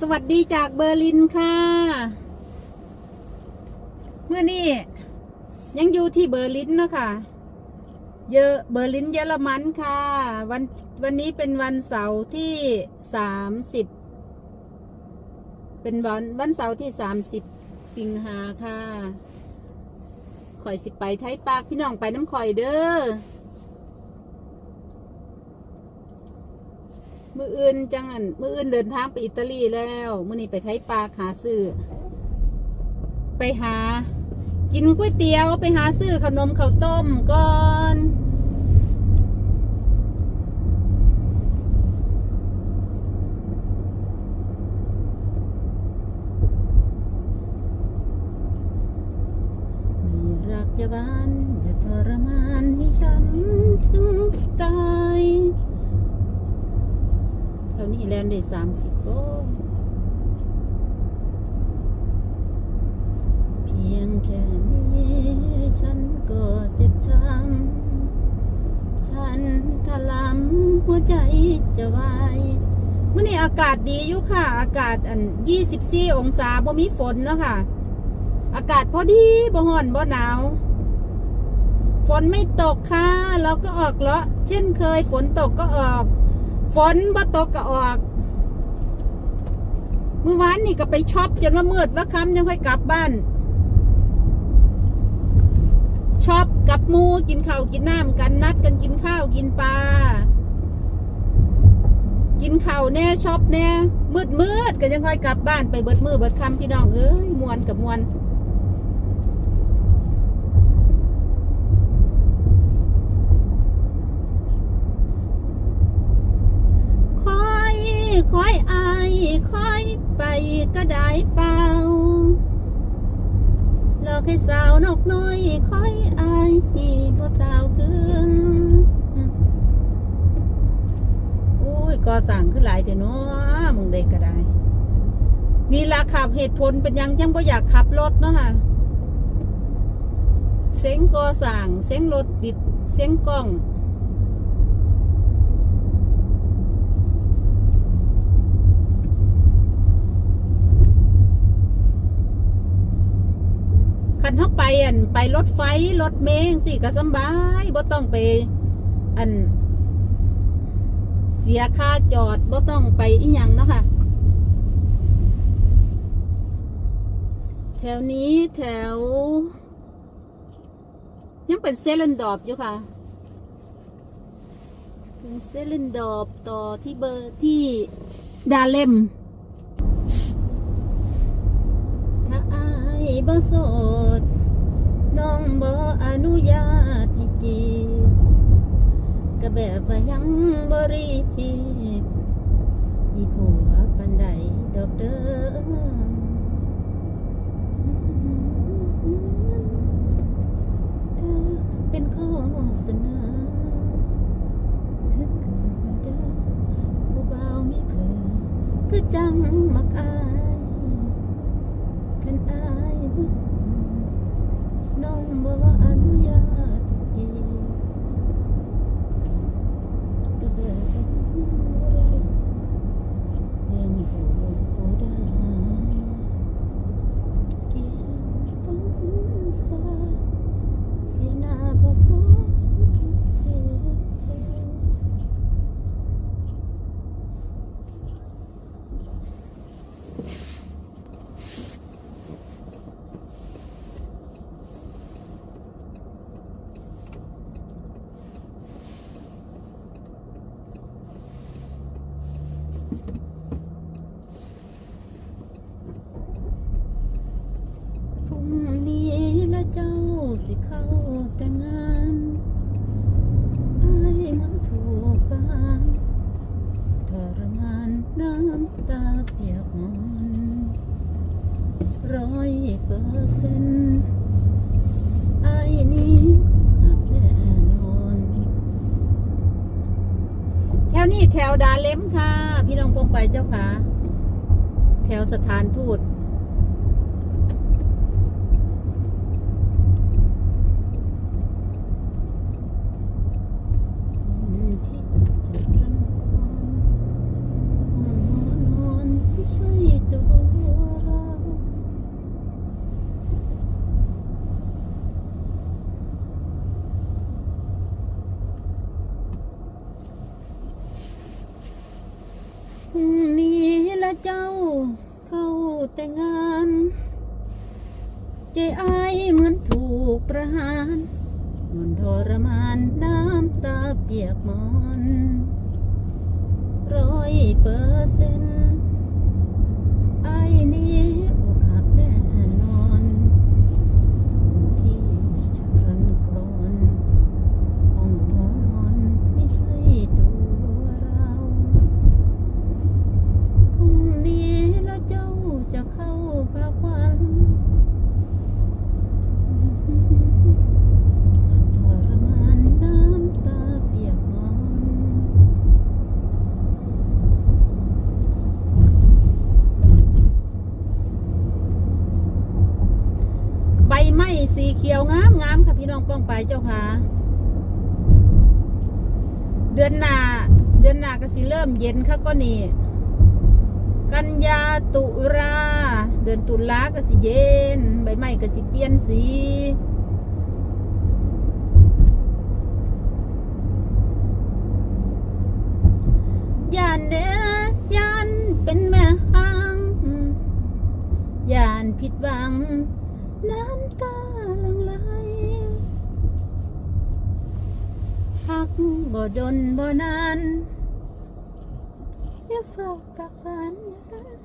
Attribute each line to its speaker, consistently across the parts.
Speaker 1: สวัสดีจากเบอร์ลินค่ะ เมื่อนี้ยังอยู่ที่เบอร์ลินเนาะค่ะ เยอะเบอร์ลินเยอรมันค่ะ วันวันนี้เป็นวันเสาร์ที่สามสิบเป็นวันวันเสาร์ที่สามสิบสิงหาค่ะข่อยสิไปไทยปากพี่น้องไปน้ำข่อยเด้อ มืออื่นจังอันมืออื่นเดินทางไปอิตาลีแล้วมื่อนี้ไปไทยปลาหาซื้อไปหา กินก๋วยเตี๋ยวไปหาซื้อขนมข้าวต้มก่อนรักจะบ้านจะทรมานให้ฉันถึงตาย แถวนี้แลนได้สามสิบโลเพียงแค่นี้ฉันก็เจ็บช้ำฉันถลำหัวใจจะวายมื่อนี้อากาศดีอยู่ค่ะ อากาศอันยี่สิบสี่องศาบ่มีฝนเนาะค่ะ อากาศพอดีบ่ฮ้อนบ่หนาว ฝนไม่ตกค่ะ เราก็ออกเลาะเช่นเคยฝนตกก็ออก ฝนบ่ตกก็ออก เมื่อวานนี่ก็ไปช็อปจนว่ามืดแล้วค่ำยังค่อยกลับบ้านช็อปกับมูกินข้าวกินน้ำกันนัดกันกินข้าวกินปลากินข้าวแน่ช็อปแน่มืดมืดก็ยังค่อยกลับบ้านไปเบิดมือเบิดคำพี่น้องเอ้ยมวนกับมวน คอย คอยอายคอยไปก็ได้เปล่าหลอกให้สาวนกน้อยคอยอายฮีบ่ตาขึ้นโอ้ยก่อสั่งขึ้นหลายแต่เนาะมึงได้ก็ได้นี่ราขับเหตุผลเป็นยังยังบ่อยากขับรถเนาะค่ะเสียงก่อสั่งเสียงรถติดเสียงกล้อง คันเขาไปอันไปรถไฟรถเมล์สิก็สบายบ่ต้องไป อัน เสียค่าจอดบ่ต้องไปอีหยังเนาะค่ะ แถวนี้แถว ยังเป็นเซเลนดอบอยู่ค่ะเป็นเซเลนดอบต่อที่เบอร์ที่ดาเลม บ่โสดน้องบ่อนุญาตให้จีบก็แบบว่ายังบ่รีบมีผัวปันใดดอกเด้อเธอเป็นข้อเสนอคือเกิดเด้อผู้บ่าวมีเพื่อคือจังมักอาย กันอายบุญน้องบ่อนุญาตจีก็แบบบ่ได้ยังหูบ่ได้ที่ฉันต้องคุณสาเตาเปียกอนร้อยเปอร์เซ็นต์อายนี้หักแน่นอนแถวนี้แถวดาเล็มค่ะ พี่น้องพงไปเจ้าค่ะ แถวสถานทูต ที่จะรันคอนห้องนอนไม่ใช่ พรุ่งนี้ละ เจ้าเข้าแต่งงาน ใจไอเหมือนถูกประหารมันทรมานน้ำตาเปียกมอนร้อยเปอร์เซ็นต์ไอนี้ ก็สิเริ่มเย็นค่ะก็นี่ กันยาตุราเดือนตุลาก็สิเย็น ใบไม้ก็สิเปลี่ยนสียานเด้อยานเป็นแม่หางยานผิดหวัง น้ำตาลังไหลหักบ่ดนบ่นาน อย่าฝากปากหวานอย่ากัน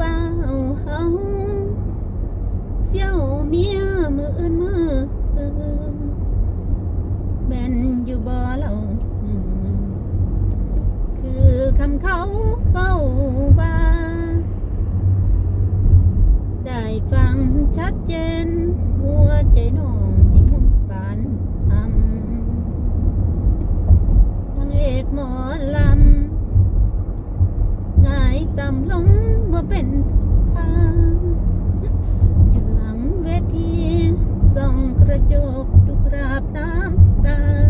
Speaker 1: บ่าวเฮาเสี่ยวเมียมืออื่นมือแม่นอยู่บ่เล่าคือคำเขาเฝ้าว่าได้ฟังชัดเจน หัวใจน้องที่มุ่งปานอำนางเอกหมอลำง่ายต่ำลง เป็นทางอยู่หลังเวทีส่องกระจกทุกราบน้ำตา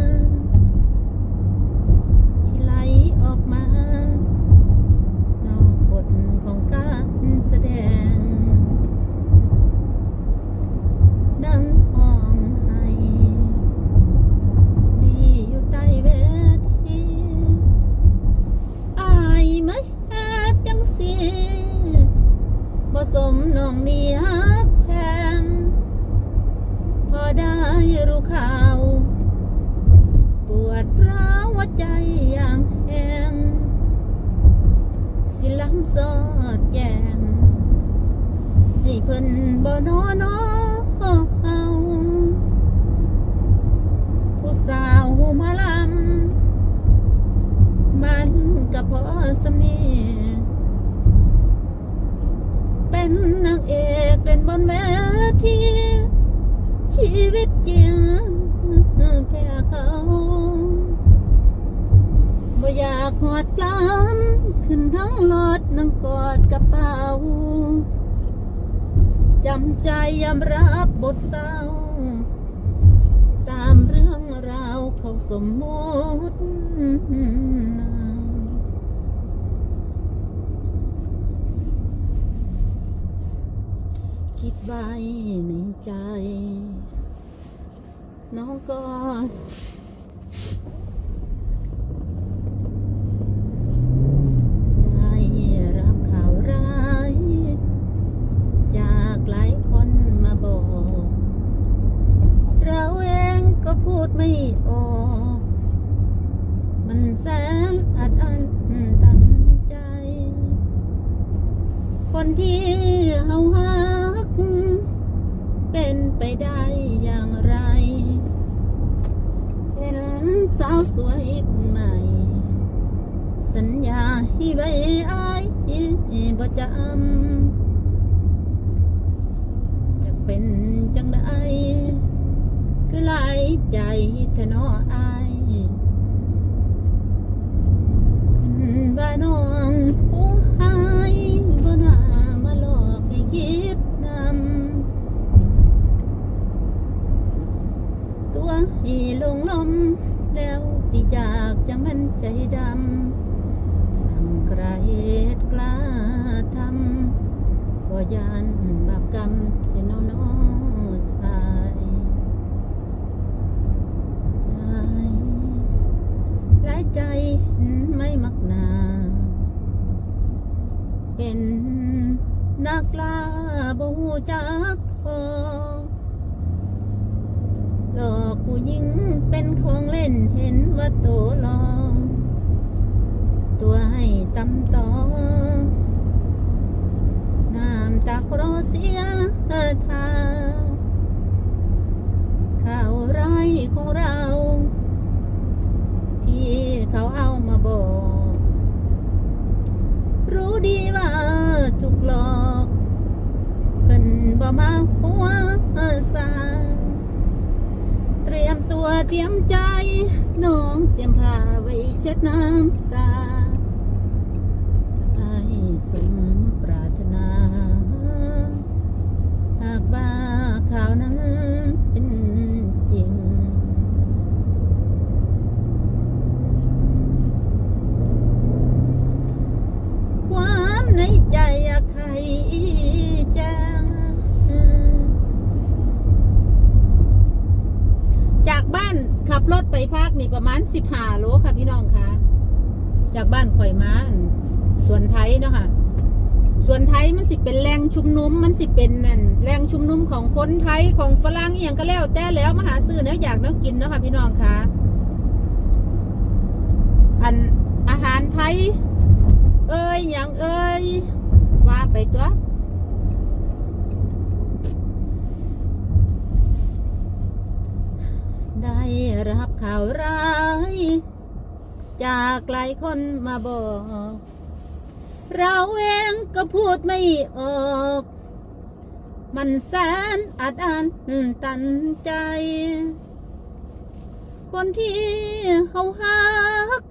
Speaker 1: พิ่นบ่นอนอเฮาผู้สาวมาลำมันก็พอสำนียงเป็นนางเอกเล่นบนเวทีชีวิตจริงแพ้เขาบ่อยากหอดล้ำขึ้นทั้งรถนั่งกอดกระเป๋าำใจยอมรับบทเศร้า ตามเรื่องราวเขาสมมติคิดไว้ในใจ น้องก็ คนที่เฮาฮัก เป็นไปได้อย่างไร เห็นสาวสวยคนใหม่ สัญญาให้ไว้อายบ่จำจะเป็นจังไดคือหลายใจเธอน้ออายเพิ่นว่าน้องผู้หา อีลงลมแล้วที่อยากจะมันใจดำ สั่งกระเหตุกล้าทำบ่ยันบาปกรรมเทนโนชายใจหลายใจไม่มักนา เป็นนักล่าบ่หูจักพอ หญิงเป็นของเล่นเห็นว่าโตหลอตัวให้ตำตอน้ำตาครอเสียทาข่าวร้ายของเรา ที่เขาเอามาบอก รู้ดีว่าถูกหลอกเพิ่นบ่มาหัวซา รียมตัวเตรียมใจน้องเตรียมผ้าไว้เช็ดน้ำตาให้สมปรารถนา หากว่าข่าวนั้น สิบห้าโลค่ะพี่น้องคะจากบ้านข่อยมาสวนไทยเนาะค่ะสวนไทยมันสิเป็นแหล่งชุมนุมมันสิเป็นนั่นแหล่งชุมนุมของคนไทยของฝรั่งอย่างก็แล้วแต่แล้วมาหาซื้อแนวอยากแนวกินเนาะค่ะพี่น้องคะอันอาหารไทย เอ้ยอย่างเอ้ยว่าไปตัวได้รับข่าวร้าย จากหลายคนมาบอก เราเองก็พูดไม่ออก มันแสนอัดอันตันใจ คนที่เขาฮัก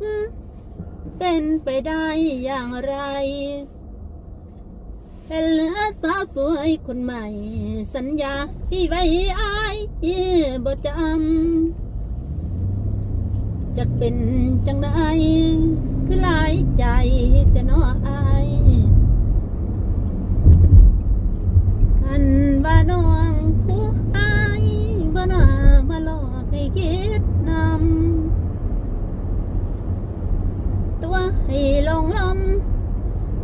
Speaker 1: เป็นไปได้อย่างไร เป็นเหลือสาวสวยคนใหม่ สัญญาที่ไว้อายบ่จำ จะเป็นจังไดคือหลายใจแต่น้ออายคันว่าน้องผู้อายบ่น่ามาหลอกให้คิดนำตัวให้ลงลม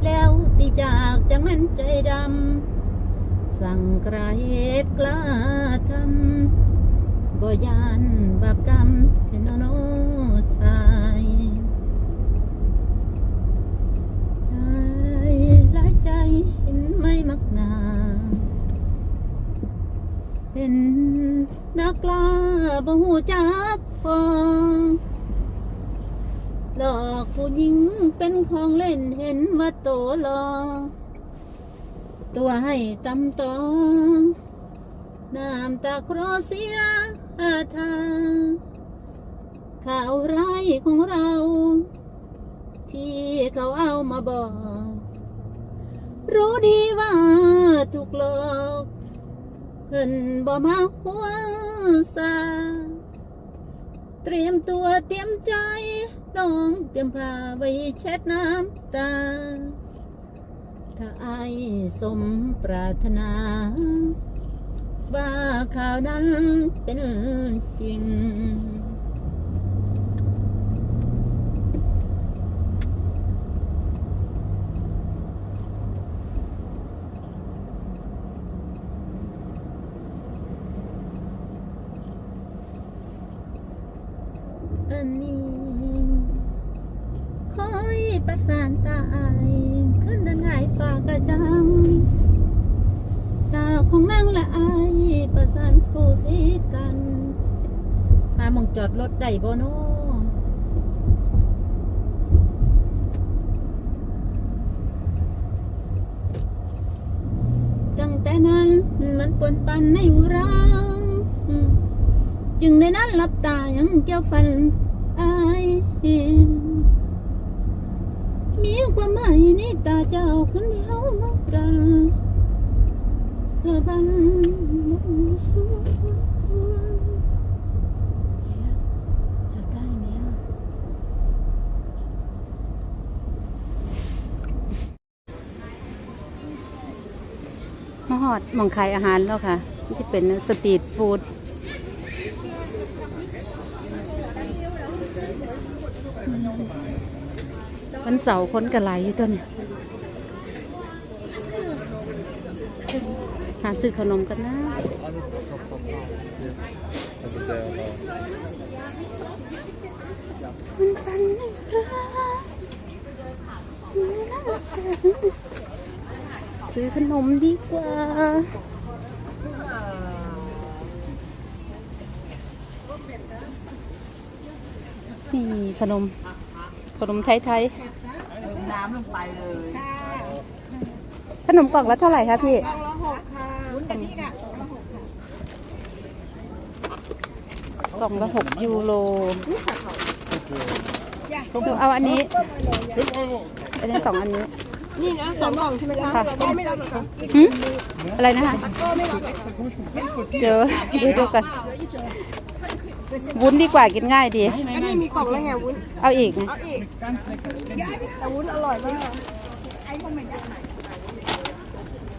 Speaker 1: แล้วตีจากจังมันใจดำ สั่งกระเหตุกล้าทำบ่ยานบาปกรรมเทนโน ชายชายหลายใจเห็นไม่มักนาเป็นนักล่าบ่หูจักพอหลอกผู้หญิงเป็นของเล่นเห็นว่าโตหลอกตัวให้ตำตอน้ำตาครอเสียทาง ข่าวร้ายของเรา ที่เขาเอามาบอก รู้ดีว่าถูกหลอกเพิ่นบ่มาหัวซาเตรียมตัวเตรียมใจน้องเตรียมผ้าไว้เช็ดน้ำตา ถ้าไอสมปรารถนา ว่าข่าวนั้นเป็นจริง ละอายประสานคู่สีกันหาหมองจอดรถได้บ่โนจังแต่นั้นมันปนปันในอุราอืมจึงในนั้นหลับตายังเกี่ยวฟันอายมีความหมายในตาเจ้าคนเดียวมากัน สะบันสวยจะได้ไหมมาหอดหมองขายอาหารแล้วค่ะที่เป็นสตรีทฟู้ดวันเสาร์คนกระไหลอยู่ตัวเนี่ยหาซื้อขนมกันนะ
Speaker 2: Also der war
Speaker 1: มันปันไม่กล้าซื้อขนมดีกว่านี่ขนม ขนมไทย
Speaker 3: น้ำลงไปเลย
Speaker 1: ๆขนมกล่องละเท่าไหร่คะพี่
Speaker 3: วุ้นกะทิค่ะ
Speaker 1: กล่องละหกยูโรเอาอันนี้อันนี้สองอันนี้
Speaker 3: นี่นะสองกล่องใช่ไหมคะ
Speaker 1: ค่ะ
Speaker 3: ก็ไม่รับหรอคะ
Speaker 1: หึอะไรนะคะเดี๋ยวเดี๋ยวดูกันวุ้นดีกว่ากินง่ายดี
Speaker 3: อันนี้มีกล่องแล้วไงวุ้น
Speaker 1: เอาอีกนะ
Speaker 3: เอาอีกแต่วุ้นอร่อยมากสิบแปดนะ
Speaker 4: Gibst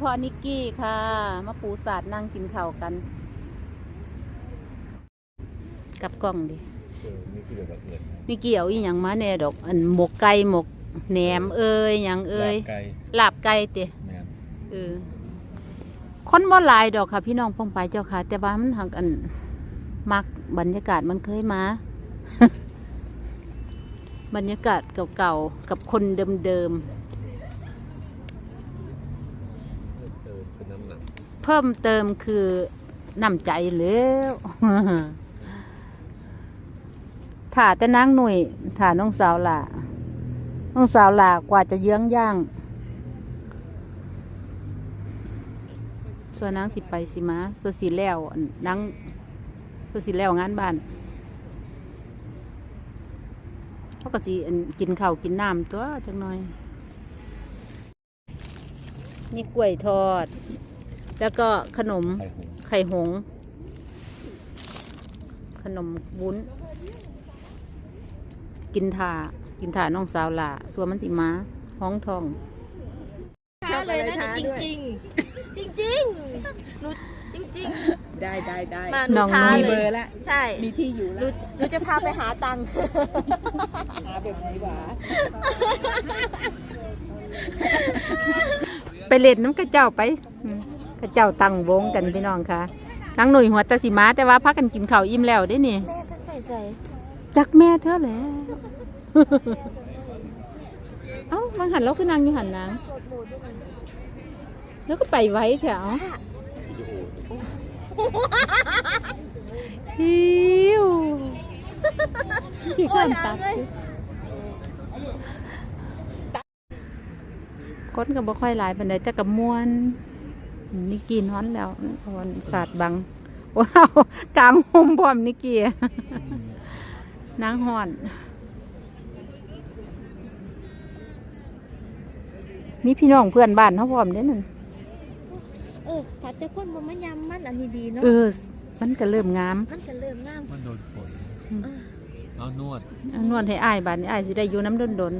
Speaker 1: พ่อนิกกี้ค่ะ มาปูสาดนั่งกินข้าวกัน กับกล้องดิ
Speaker 2: so, nicht wieder was drin.
Speaker 1: นี่เกี่ยวอีหยังมาแน่ดอก อันหมกไก่หมกแหนมเอ้ยหยังเอ้ย
Speaker 2: Geil.
Speaker 1: ลาบไก่เตะ
Speaker 2: Ja.
Speaker 1: เออคนบ่หลายดอกค่ะ พี่น้องพงไปเจ้าค่ะ แต่ว่ามันหักอันมักบรรยากาศมันเคยมา บรรยากาศเก่าๆกับคนเดิม
Speaker 2: เออเป็นน้ำหนัก
Speaker 1: ๆ เพิ่มเติมคือน้ำใจแล้วถ่าแต่นางหนุ่ยถ่าน้องสาวหล่าน้องสาวหล่ากว่าจะเยื้องย่าง ส่วนนางสิไปสิมาส่วนสีแล้วนางส่วนสีแล้วงานบ้านเขาก็สิอันกินข้าวกินน้ำตัวจังหน่อยมีกล้วยทอด แล้วก็ขนม
Speaker 2: ไข่หงส์
Speaker 1: ไข่หงส์ขนมวุ้น กินถากินถาน้องสาวหล่าส่วนมันสิมาห้องทอง
Speaker 3: ท้าเลยนะจริงจริงจริงจริงๆหนูจริงจริง
Speaker 4: ได้ได้ได้
Speaker 3: ๆมาหนู
Speaker 1: น้อง
Speaker 3: ท้า
Speaker 1: มี
Speaker 3: เล
Speaker 1: เบอร์
Speaker 3: ย
Speaker 1: ละ
Speaker 3: ใช่
Speaker 4: มีที่อยู่
Speaker 3: ห
Speaker 4: แล้
Speaker 3: นู
Speaker 4: ว
Speaker 3: หนูจะพาไปหาตังค์
Speaker 4: หาแบบไหนหวา
Speaker 1: ไปเล่นน้ำกระเจ้าไป อืมกระเจ้าตั้งวงกันพี่น้องค่ะนางหนุ่ยหัวตาสิมาแต่ว่าพักกันกินข้าวอิ่มแล้วได้นี่
Speaker 3: แม่ฉันไปใส่
Speaker 1: จักแม่เธอแหล้วเอ้าบางหันเราคือนางอยู่หันนางแล้วก็ไปไว้แถว
Speaker 2: วิดีโอ
Speaker 1: ฮิวขี่ข้ามตักคนก็บ่ค่อยหลายปานใดแต่กับมวน นี่กินฮ้อนแล้วอ่อนสาดบังว้าวกลางห่มพร้อมนี่กี้นางห่อนมีพี่น้องเพื่อนบ้านเขาพร้อมเด้นั่น
Speaker 3: เออถ้าแต่คนบ่มายำมันอันนี้ดีเนาะ
Speaker 1: เออ มันก็เริ่มงาม
Speaker 3: มันก็เริ่มงาม
Speaker 2: มันโดนฝนเอานวด
Speaker 1: เอานวดให้อ้ายบาดนี้อ้ายสิได้อยู่น้ำดนดน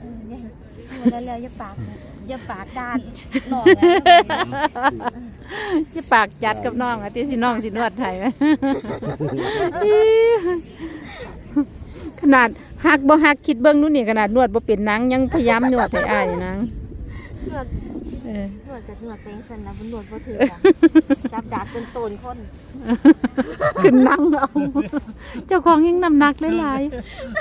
Speaker 3: เออเนี่ยแล้วแล้วอย่าปากนะ อย่าปากด้านหนองนะ
Speaker 1: ๆจะปากจัดกับน้องอะที่สิน้องสินวดให้ขนาดหักบ่หักคิดเบิ่งนู่นนี่ขนาดนวดบ่เป็นนางยังพยายามนวดให้อ้ายนาง
Speaker 3: หนวด
Speaker 2: เออ
Speaker 3: หนวดกับหนวดเป็นสันนะบนหนวดบ่ถือจ้ะจับดาบจนโตนคน
Speaker 2: ขึ้นนั่งเอา เจ้าของยังน้ำหนักหลาย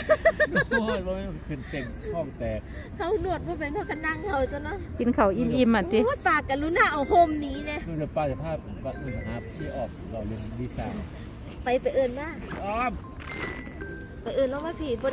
Speaker 2: ๆโอ้ยว่ามันขึ้นเต็งท้องแตก
Speaker 3: เขาหนวดบ่เป็นเขากันนั่งเขาจ้ะเนาะ
Speaker 2: กินข้าวอิ่มๆอะติ
Speaker 3: โอ้ยปากกันรู้หน้าเอาโฮมหนี้เนี่ย
Speaker 2: ดูจะป้าจะภาพวัดอื่นนะครับที่ออกเราเรียนดีไซน์
Speaker 3: ไปไปเอิญมา
Speaker 2: อ้อม
Speaker 3: ไปเอิญแล้วมาผีบ่ได้